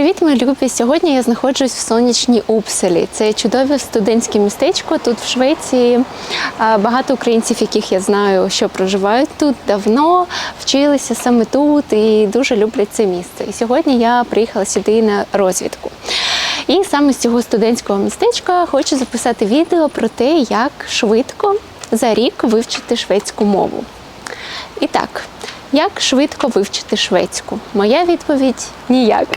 Привіт, мої любі! Сьогодні я знаходжусь в сонячній Упселі. Це чудове студентське містечко. Тут в Швеції багато українців, яких я знаю, що проживають тут давно, вчилися саме тут і дуже люблять це місце. І сьогодні я приїхала сюди на розвідку. І саме з цього студентського містечка хочу записати відео про те, як швидко за рік вивчити шведську мову. І так, як швидко вивчити шведську? Моя відповідь ніяк.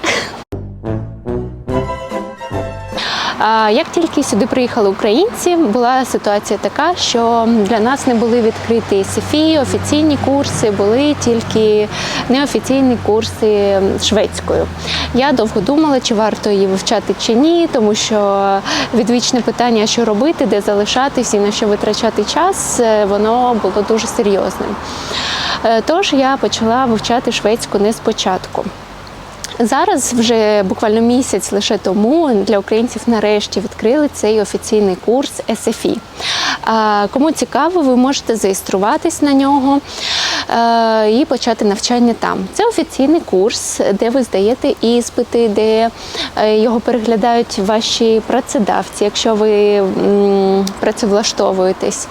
Як тільки сюди приїхали українці, була ситуація така, що для нас не були відкриті СФІ, офіційні курси, були тільки неофіційні курси шведською. Я довго думала, чи варто її вивчати чи ні, тому що відвічне питання, що робити, де залишатись і на що витрачати час, е, воно було дуже серйозним. Е, Тож я почала вивчати шведську не спочатку. Зараз вже буквально місяць лише тому для українців нарешті відкрили цей офіційний курс SFI. Кому цікаво, ви можете зареєструватись на нього е, і почати навчання там. Це офіційний курс, де ви здаєте іспити, де е, його переглядають ваші працедавці, якщо ви працевлаштовуєтесь.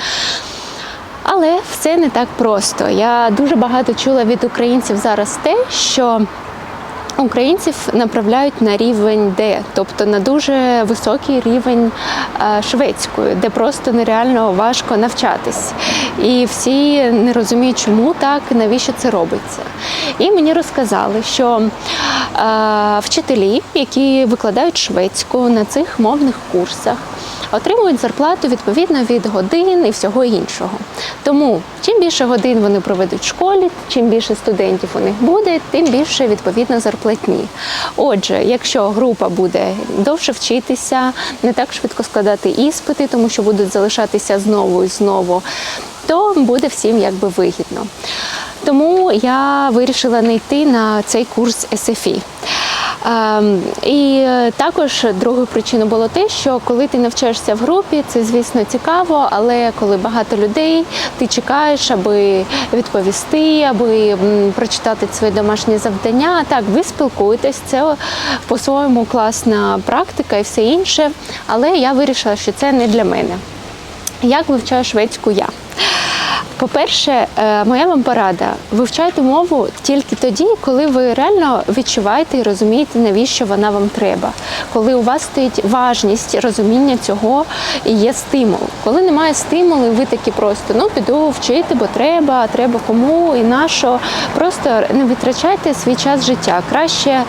Але все не так просто. Я дуже багато чула від українців зараз те, що Українців направляють на рівень Д, тобто на дуже високий рівень е, шведської, де просто нереально важко навчатись. І всі не розуміють, чому так, навіщо це робиться. І мені розказали, що е, вчителі, які викладають шведську на цих мовних курсах, отримують зарплату відповідно від годин і всього іншого. Тому чим більше годин вони проведуть в школі, чим більше студентів у них буде, тим більше відповідно зарплатні. Отже, якщо група буде довше вчитися, не так швидко складати іспити, тому що будуть залишатися знову і знову, то буде всім якби вигідно. Тому я вирішила не йти на цей курс SFI. Ем, І також другою причиною було те, що коли ти навчаєшся в групі, це звісно цікаво, але коли багато людей, ти чекаєш, аби відповісти, аби прочитати своє домашнє завдання. Так, ви спілкуєтесь, це по-своєму класна практика і все інше. Але я вирішила, що це не для мене. Як вивчаю шведську я? По-перше, е, моя вам порада: вивчайте мову тільки тоді, коли ви реально відчуваєте і розумієте, навіщо вона вам треба. Коли у вас стоїть важність розуміння цього і є стимул. Коли немає стимулу, ви такі просто ну піду вчити, бо треба, треба кому і на що. Просто не витрачайте свій час життя. Краще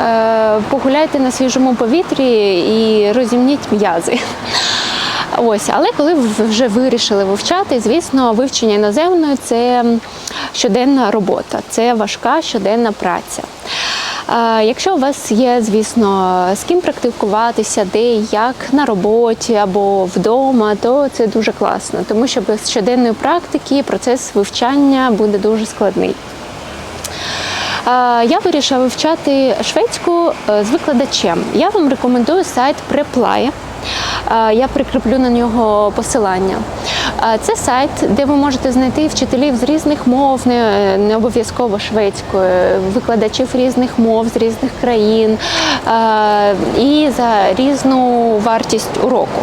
е, погуляйте на свіжому повітрі і розімніть м'язи. Ось, але коли ви вже вирішили вивчати, звісно, вивчення іноземної це щоденна робота, це важка щоденна праця. Якщо у вас є, звісно, з ким практикуватися, де як на роботі або вдома, то це дуже класно, тому що без щоденної практики процес вивчання буде дуже складний. Я вирішила вивчати шведську е, з викладачем. Я вам рекомендую сайт Preply. А, Я прикріплю на нього посилання. Це сайт, де ви можете знайти вчителів з різних мов, не, обов'язково шведської, викладачів різних мов з різних країн і за різну вартість уроку.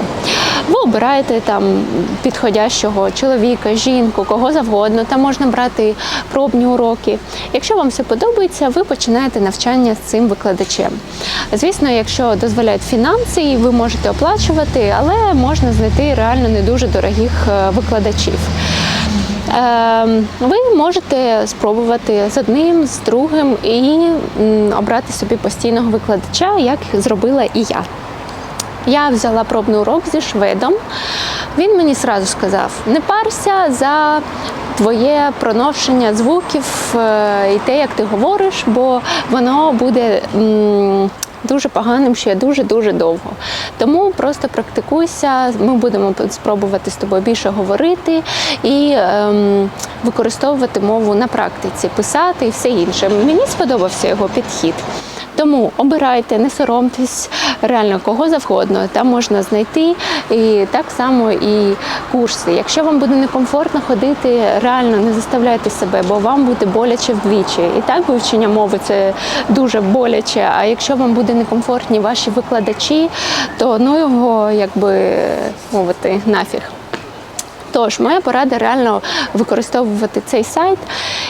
Ви обираєте там підходящого чоловіка, жінку, кого завгодно. Там можна брати пробні уроки. Якщо вам все подобається, ви починаєте навчання з цим викладачем. Звісно, якщо дозволяють фінанси, ви можете оплачувати, але можна знайти реально не дуже дорогих е, викладачів. Ем, Ви можете спробувати з одним, з другим і обрати собі постійного викладача, як зробила і я. Я взяла пробний урок зі шведом. Він мені сразу сказав: не парся за твоє проношення звуків е, і те, як ти говориш, бо воно буде. Дуже поганим ще дуже-дуже довго. Тому просто практикуйся, ми будемо спробувати з тобою більше говорити і ем, використовувати мову на практиці, писати і все інше. Мені сподобався його підхід. Тому обирайте, не соромтесь реально кого завгодно. Там можна знайти і так само і курси. Якщо вам буде некомфортно ходити, реально не заставляйте себе, бо вам буде боляче вдвічі. І так вивчення мови це дуже боляче. А якщо вам буде некомфортні ваші викладачі, то ну його якби мовити нафіг. Тож, моя порада реально використовувати цей сайт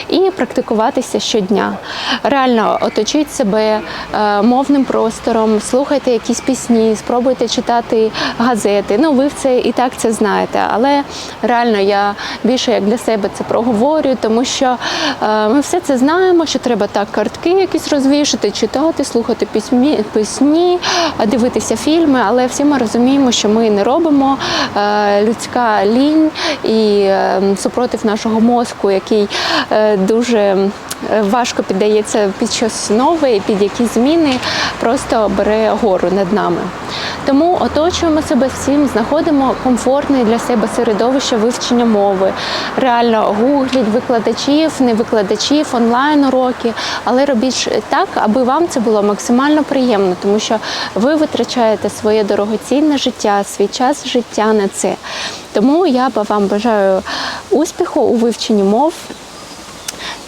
і практикуватися щодня. Реально оточіть себе е, мовним простором, слухайте якісь пісні, спробуйте читати газети. Ну, ви це і так це знаєте. Але реально я більше як для себе це проговорюю, тому що е, ми все це знаємо, що треба так картки якісь розвішати, читати, слухати пісні, пісні, дивитися фільми. Але всі ми розуміємо, що ми не робимо Е, людська лінь і е, супротив нашого мозку, який е, дуже важко піддається під щось нове під якісь зміни, просто бере гору над нами. Тому оточуємо себе всім, знаходимо комфортне для себе середовище вивчення мови. Реально гугліть викладачів, не викладачів, онлайн уроки, але робіть так, аби вам це було максимально приємно, тому що ви витрачаєте своє дорогоцінне життя, свій час життя на це. Тому я вам бажаю успіху у вивченні мов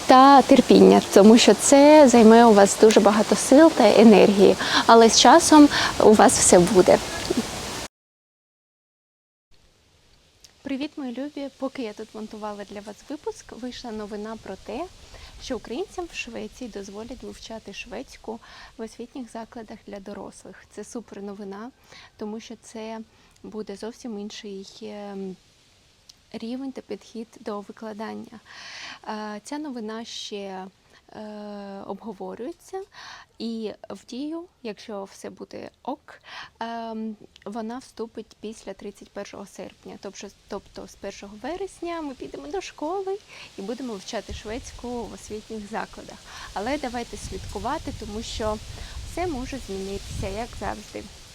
та терпіння, тому що це займе у вас дуже багато сил та енергії, але з часом у вас все буде. Привіт, мої любі! Поки я тут монтувала для вас випуск, вийшла новина про те, що українцям в Швеції дозволять вивчати шведську в освітніх закладах для дорослих. Це супер новина, тому що це буде зовсім інший. Рівень та підхід до викладання. Е, Ця новина ще е, обговорюється, і в дію, якщо все буде ок, ем, вона вступить після 31 серпня. Тобто, тобто з 1 вересня ми підемо до школи і будемо вивчати шведську в освітніх закладах. Але давайте слідкувати, тому що все може змінитися, як завжди.